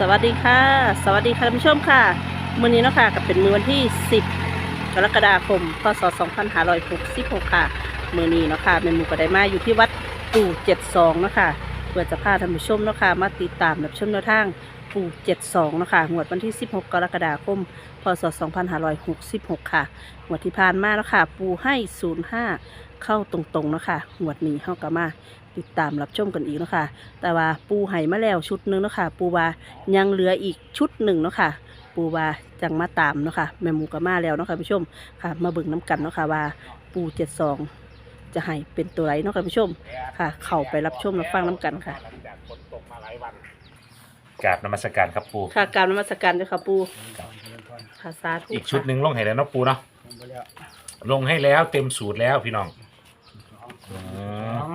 สวัสดีค่ะ สวัสดีค่ะท่านผู้ชมค่ะมื้อนี้เนาะค่ะกับเป็นมื้อวันที่ 10 กรกฎาคม พศ 2566 ค่ะมื้อนี้เนาะค่ะแม่หมูก็ได้มาอยู่ที่วัดปู่ 72 เนาะค่ะเพื่อจะพาท่านผู้ชมเนาะค่ะมาติดตามรับชมแนวทางปู่ 72 เนาะค่ะงวดวันที่ 16 กรกฎาคม พศ 2566 ค่ะงวดที่ผ่านมาเนาะค่ะ ปู่ให้ 05 เข้าตรงๆเนาะค่ะงวดนี้เฮาก็มา ติดตามรับชมกันอีกเนาะค่ะแต่ว่าปูไห้มาแล้วชุดหนึงเนาะค่ะปูว่ายังเหลืออีกชุดหนึ่งเนาะค่ะปูว่าจังมาตามเนาะค่ะแม่หมูก็มาแล้วเนาะค่ะผู้ชมค่ะ มาเบิ่งน้กันเนาะค่ะว่าปูเจ็ดสองจะให้เป็นตัวไรเนาะค่ะผู้ชมค่ะ เข้าไปรับชมรับฟังน้กันค่ะหลังจากฝนตกมาหลายวันกราบนมัสการครับปูค่ะกรารนมัสการเจ้าค่ะปูค่ะสาธุอีกชุดหนึ่งลงให้แล้วเนาะปูเนาะลงให้แล้วเต็มสูตรแล้วพี่น้องอืม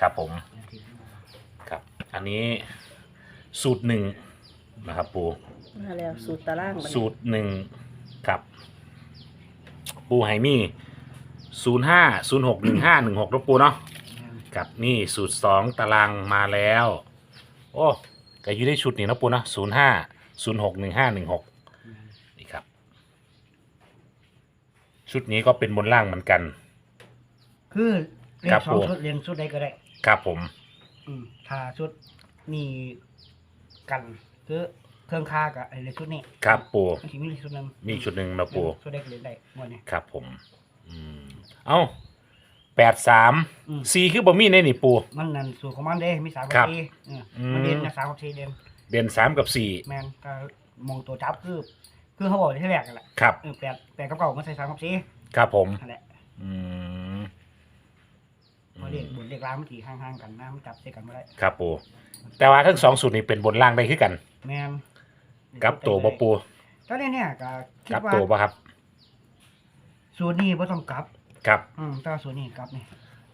ครับผม ครับ อันนี้สูตรหนึ่งนะครับปู มาแล้วสูตรตารางบัดนี้สูตรหนึ่งครับ ปูไฮมี่ศูนย์ห้าศูนย์หกหนึ่งห้าหนึ่งหกปูเนาะกับนี่สูตรสองตารางมาแล้ว โอ้ก็อยู่ในชุดนี้เนาะปูเนาะศูนย์ห้าศูนย์หกหนึ่งห้าหนึ่งหกนี่ครับ ชุดนี้ก็เป็นบนล่างเหมือนกัน คือ เรียครันบสองผม ชุดเรียนชุดใดก็ได้ ครับผม อืมถ้าชุดมีกันคือเครื่องค่ากับไอ้เรียนชุดนี้ครับปูบางทีมีชุดหนึงมีชุดหนึ่งนะปู ชุดใดก็เรียนได้หมดนี่ ครับผม อืม เอ้าแปดสามอืม สี่คือบะมี่ในนี่ปู มันนั่นสูตรของมันเด้ มีสามกับครับสี่เอออืมมันเรียนนะสามกับสี่เรียนเด่นสามกับสี่แมนก็มองตัวจับคือคือเขาบอกที่แรกกันแหละครับ เออแปดแปดกับเก่ามันใส่สามกับสี่ครับผม นั่นแหละอืม เพราะเรียกบนเรียกล้างมันถี่ห่างๆกันนะมันจับใส่กันไม่ได้ครับปูแต่ว่าทั้งสองสูตรนี้เป็นบนล่างได้คือกันแมนกับตัวบะปูตอนนี้เนี่ยก็คิดกับว่าตัวบะครับ สูตรนี้บ่ต้องกลับ ครับ อืมแต่ว่าสูตรนี้กลับนี่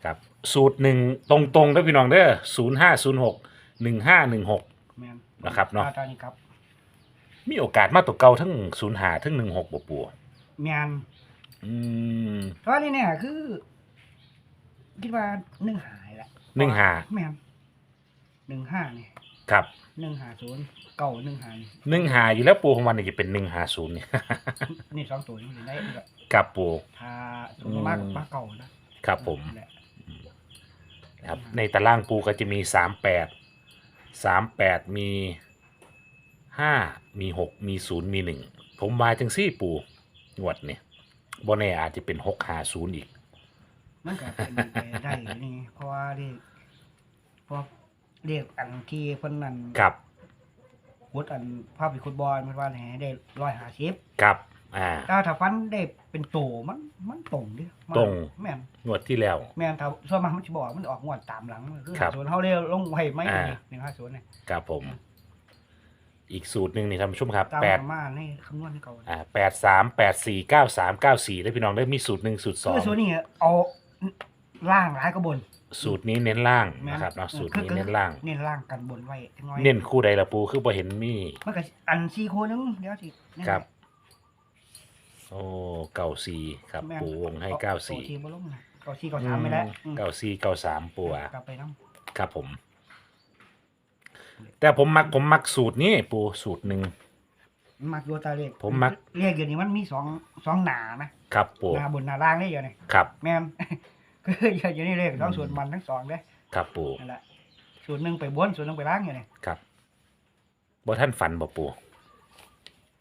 ครับ สูตรหนึ่งตรงตรงๆนะพี่น้องเด้อศูนย์ห้าศูนย์หกหนึ่งห้าหนึ่งหก แมนนะครับเนาะ ตอนนี้ครับ มีโอกาสมาตัวเก่าทั้งศูนย์หาทั้งหนึ่งหกบะปูแมนอืม ตอนนี้เนี่ยคือ คิดว่าหนึ่งหายละหนึ่งหา แมนหนึ่งห้านี่ครับหนึ่งหาศูนย์เก่าหนึ่งหานี่หนึ่งหาอยู่แล้วปูของมันนี่จะเป็นหนึ่งหาศูนย์เนี่ย นี่สองตัวนี่ได้นี่ก็กับปูถ้าสมมติมากมากเก่านะครับผม นั่นแหละนะครับในตารางปูก็จะมีสามแปดสามแปดมีห้ามีหกมีศูนย์มีหนึ่งผมมาจังซี่ปูงวดเนี่ยบนเน่อาจจะเป็นหกหาศูนย์อีก มันก็เป็นไปได้นี่เพราะว่าเรียกเพราะเรียกอันที่เพิ่นนั่นครับวุฒอันภาพอีกฟุตบอลมันว่าแหนได้ร้อยห้าสิบครับอ่า ถ้าถ้าฟันได้เป็นโตมันมันตรงดิมันตรง แม่นงวดที่แล้ว แม่นถ้าส่วนมากมันจะบอกว่ามันออกงวดตามหลังคือครับศูนย์เขาเรียกลงไว้ไม่อ่าหนึ่งห้าศูนย์เนี่ยครับผม อีกสูตรหนึ่งนี่ท่านผู้ชมครับตามแปดมาในคำนวณให้เขาอ่าแปดสามแปดสี่เก้าสามเก้าสี่ได้พี่น้องได้มีสูตรหนึ่งสูตรสองคือศูนย์นี่เอา ล่างร้ายก็บน สูตรนี้เน้นล่างแม่นะครับเนาะสูตรนี้คือเน้นล่าง เน้นล่างกันบนไว้จังน้อยเน้นคู่ใดละปูคือพอเห็นมีมันก็อันซีโคนึงเดี๋ยวสิเน้นครับไว้โอ้เก้าสี่ครับแม่นปูวงให้อเก้าตัวสี่ทีบ่ลงนะเก้าสี่เก้าสามไม่ได้อืมเก้าสี่เก้าสามปูอะกลับไปน้ครับผม แต่ผมมักผมมักสูตรนี้ปูสูตรหนึ่งำ มักโยตาเลขผมมัก เลขอยู่นี่มันมีสองสองหนานะครับปูหนาบนหนาล่างได้อยู่นี่ครับ แม่นคืออยู่นี่เลขสองส่วนมันทั้งสองเด้ครับปูนั่นแหละส่วนหนึ่งไปบนส่วนหนึ่งไปล่างอยู่นี่ครับบ่ท่านฝันบ่ปู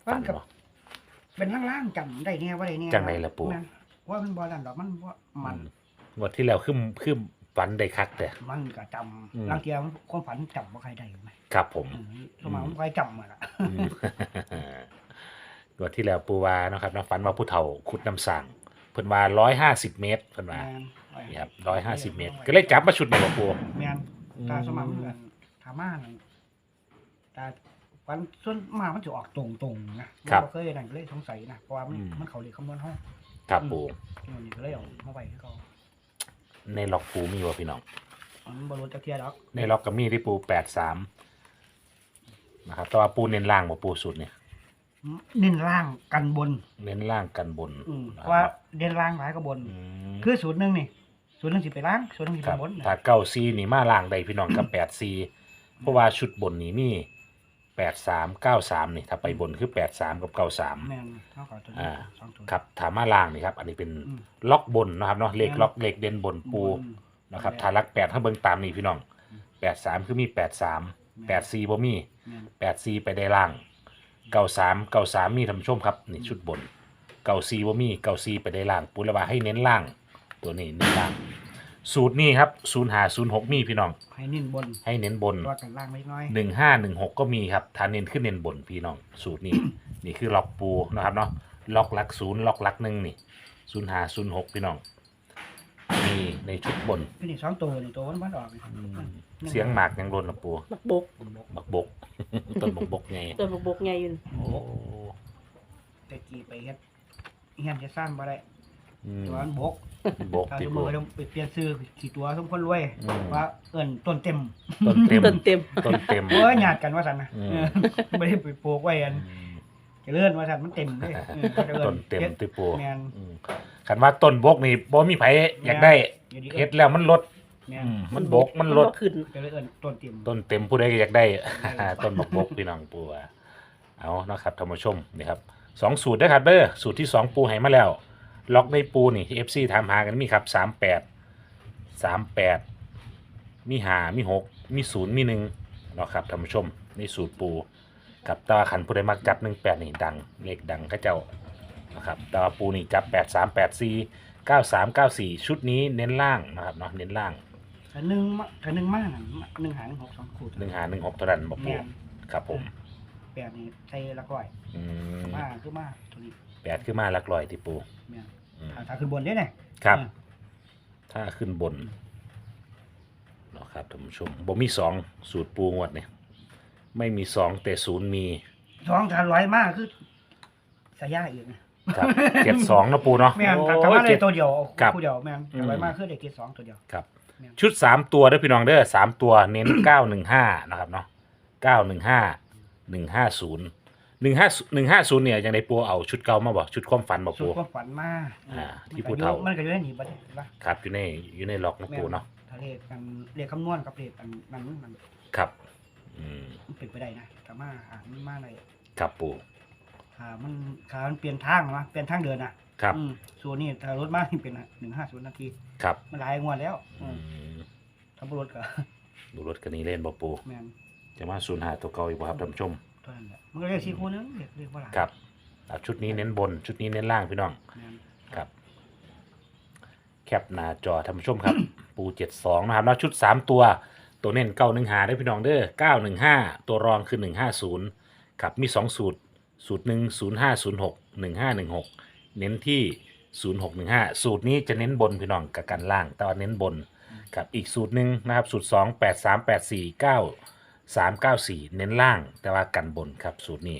มัฝันนกับบ่เป็นล่างๆจำได้เนี่ยว่าได้เนี่ยจังไหนล่ะปู่แม่นว่ามันบอลันดอกมันว่ามันอืงวดที่แล้วคือคือ ฝันได้คักแต่ มันก็จอืมำบางทีมันความฝันจำว่าใครได้ไหมครับผม อืมสมัยมันใครจำมาละอืมงวดที่แล้วปูวาเนาะครับเนาะฝันว่าผู้เฒ่าขุดน้ำสั่งเพิ่นว่าร้อยห้าสิบเมตรเพิ่นว่าแม่นนี่ครับร้อยห้าสิบเมตร ก็เลยจับมาชุดนี้บ่ปูแม่นตาสมัยมันกันถามานั่นตาฝันส่วนมากมันจะออกตรงๆนะมันเคยนั่นก็เลยสงสัยนะเพราะว่ามันมันเขาเรียกคำนวณห้องครับปู มันนี่ก็เลยเอาเข้าไปให้เขา ในล็อกปูมีบ่พี่น้องมันบรรลุจะเทียดอกในล็อกก็มีที่ปูแปดสามนะครับแต่ว่าปูเน้นล่างบ่ปูสุดเนี่ยเน้นล่างกันบน เน้นล่างกันบนอืมนะเพคราะว่ารับเด่นล่างหลายก็บน อืมคือสูตรหนึ่งนี่สูตรหนึ่งสิไปล่างสูตรหนึ่งสิคไปรับ บนถ้าเก้าซีนี่มาล่างได้พี่น้องกับแปดซีเพราะว่าชุดบนนี้มี แปดสามเก้าสามนี่ถ้าไปบนคือแปดสามกับเก้าสาม แม่นเท่ากับตัวนี้อ่า สองตัว ครับถามมาล่างนี่ครับ อันนี้เป็นอืมล็อกบนนะครับเนาะเลขแม่นล็อกเลขเด่นบนปูบนนะครับแม่นถ้ารักแปดถ้าเบิ่งตามนี่พี่น้องอืมแปดสามคือมีแปดสามแม่นแปดสี่บ่มีแม่นแปดสี่ไปได้ล่างเก้าสามเก้าสามมีท่านผู้ชมครับนี่ชุดบนเก้าสี่บ่มีเก้าสี่ไปได้ล่างปูระบาให้เน้นล่าง ตัวนี้เน้นล่าง สูตรนี้ครับศูนย์หาศูนย์หกมีพี่น้อง ให้นิ่นบนให้เน้นบนรอดกันล่างไม่น้อยหนึ่งห้าหนึ่งหกก็มีครับทานเน้นขึ้นเน้นบนพี่น้อง สูตรนี้ นี่คือล็อกปูนะครับเนาะล็อกหลักศูนย์ล็อกหลักหนึ่งนี่ศูนย์หาศูนย์หกพี่น้องมีในชุดบนพี่นี่สองตัวนี่ตัวมันมันออกนี่อืมมันเสียงหมากยังรนละปูบักบกบักบก ต้นบักบกไงตัวบักบกไงอยู่โอ้แต่กี่ไปเฮ็ดเฮ็ดจะสร้างบ่ได้ อืมตัวมันบกบกถ้าที่สมปูมุติว่าไปเปลี่ยนซื้อขี่ตัวสมคนรวยอืมว่าเอิ้นต้นเต็มต้นเต็มต้นเต็ม ต้นเต็มโอ้ยญาติกันว่าซั่นนะอืม เออไม่ได้ไปปลูกไว้อันอืมเจะเลื่อนว่าซั่นมันเต็มเลยเออขาจะอิ้ต้นเต็มฮ็ดที่ปูแม่นอืมคันว่าต้นบกนี่บ่มีไผอยากได้อยู่ดีเฮ็ดแล้วมันลดแม่นอืมมันบกมันลด ขึ้น ก็เลยเอิ้นต้นเต็ม ต้นเต็มผู้ใดก็อยากได้ได้ ต้นบกบกพี่น้องปูว่าเอานะครับท่านผู้ชมนี่ครับสองสูตรนะครับเด้อสูตรที่สองปูให้มาแล้ว ล็อกในปูนี่ที่เอฟซีถามหากันมีครับสามแปดสามแปดมีหามีหกมีศูนย์มีหนึ่งเนาะครับท่านผู้ชมในสูตรปูกับตาขันผู้ใดมักจับหนึ่งแปดนี่ดังเลขดังเข้าเจ้านะครับแตาปูนี่จับแปดสามแปดสี่เก้าสามเก้าสี่ชุดนี้เน้นล่างนะครับเนาะเน้นล่างถ้าหนึ่งมาถ้าหนึ่งมากน่ะหนึ่งหารหกสองคู่หนึ่งหาหนึ่งหกเท่านั้นบอกปูแม่นครับผมแปดนี่ใส่ละก้อยอืมมาคือมาตัวนี้แปดขึ้นมาหลักลอยที่ปูแม่น อืมถ้าถ้าขึ้นบนได้เนี่ยครับเออถ้าขึ้นบนเนาะครับท่านผู้ชมบ่มีสองสูตรปูงวดเนี่ยไม่มีสองแต่ศูนย์มี สองถ้าร้อยมากคือสายยาอีกนะครับเจ็ดสองนะปูเนาะแม่นถ้าโอ้ถ้ามาเลยเจ็ดตัวเดียวครับ คู่เดียวแม่นอืมถ้าร้อยมากคือเด็กเกรดสองตัวเดียว ครับ แม่นชุดสามตัวเด้อพี่น้องเด้อสามตัวเน้น เก้าหนึ่งห้านะครับเนาะเก้าหนึ่งห้าหนึ่งห้าศูนย์ หนึ่งห้าหนึ่งห้าศูนย์เนี่ยยังได้ปูเอาชุดเก่ามาบอกชุดความฝันบอกสุดปูก็ฝันมาอ่าที่มันผู้ก็อยู่เฒ่ามันก็อยู่ในนี้บ่ได้เห็นปะครับอยู่ในอยู่ในล็อกนะแม่ปูเนาะทะเลกันเรียกคำนวณกับเรียกกันนั้นมันครับ อืมมันเป็นไปได้นะแต่มาอ่านมันมาได้ครับปูขามันขามันเปลี่ยนทางนะเปลี่ยนทางเดินอะครับอืมส่วนนี้ถ้ารถมาที่เป็นหนึ่งห้าศูนย์นาทีครับมันหลายงวดแล้วอือืมมถ้าบุรถก็ ดูรถกันนี้เล่นบอกปูแมนจะมาศูนย์หาตัวเก่าอีกบ่ครับท่านผู้ชม เท่านั้นแหละมันก็เรียกสี่คู่นึงเรียกเรียกว่าหลายครับเอาชุดนี้เน้นบน ชุดนี้เน้นล่างพี่น้อง แมนครับ แคปหน้าจอท่านผู้ชมครับ ปูเจ็ดสองนะครับแล้วชุดสามตัว ตัวเน้นเก้าหนึ่งหาได้พี่น้องเด้อเก้าหนึ่งห้าตัวรองคือหนึ่งห้าศูนย์ครับมีสองสูตร สูตรหนึ่งศูนย์ห้าศูนย์หกหนึ่งห้าหนึ่งหกเน้นที่ศูนย์หกหนึ่งห้าสูตรนี้จะเน้นบนพี่น้องกับกันล่าง แต่ว่าเน้นบนกับอีกสูตรหนึ่งนะครับ สูตรสองแปดสามแปดสี่เก้า สามเก้าสี่เน้นล่างแต่ว่ากันบนครับสูตรนี้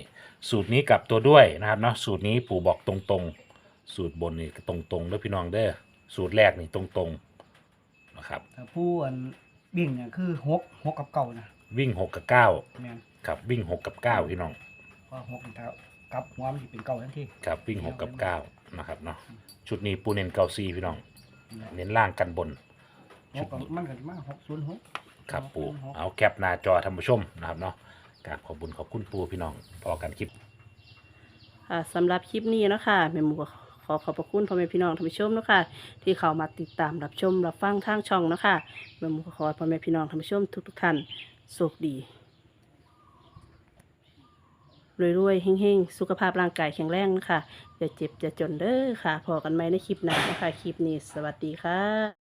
สูตรนี้กลับตัวด้วยนะครับเนาะสูตรนี้ปู่บอกตรงๆ สูตรบนนี่ตรงๆเด้อพี่น้องเด้อสูตรแรกนี่ตรงๆนะครับแต่ผู้อันบิ่งเนี่ยคือหกหกกับเก่านะวิ่งหกกับเก้าแมนครับวิ่งหกกับเก้าพี่น้องเพราะหกนี่ถ้ากลับหัวมันจะเป็นเก่าทันทีครับวิ่งหกกับเก้านะครับเนาะชุดนี้ปูเน้นเก้าซีพี่น้อง เน้นล่างกันบน หกกับมันก็จะมาหกศูนย์หก ครับปูหกเอาแคปหน้าจอท่านผู้ชมนะครับเนาะกราบขอบคุญขอบคุณปูพี่น้องพอกันคลิป ค่ะสำหรับคลิปนี้เนาะคะแม่หมูก็ขอขอบพระคุณพ่อแม่พี่น้องท่านผู้ชมเนาะคะที่เข้ามาติดตามรับชมรับฟังทางช่องเนาะคะแม่หมูก็ขอให้พ่อแม่พี่น้องท่านผู้ชมทุกๆท่านสุขดีรวยๆเฮงๆ สุขภาพร่างกายแข็งแรงนะคะอย่าเจ็บอย่าจนเด้อค่ะพอกันไหมในคลิปหน้านะคะคลิปนี้สวัสดีค่ะ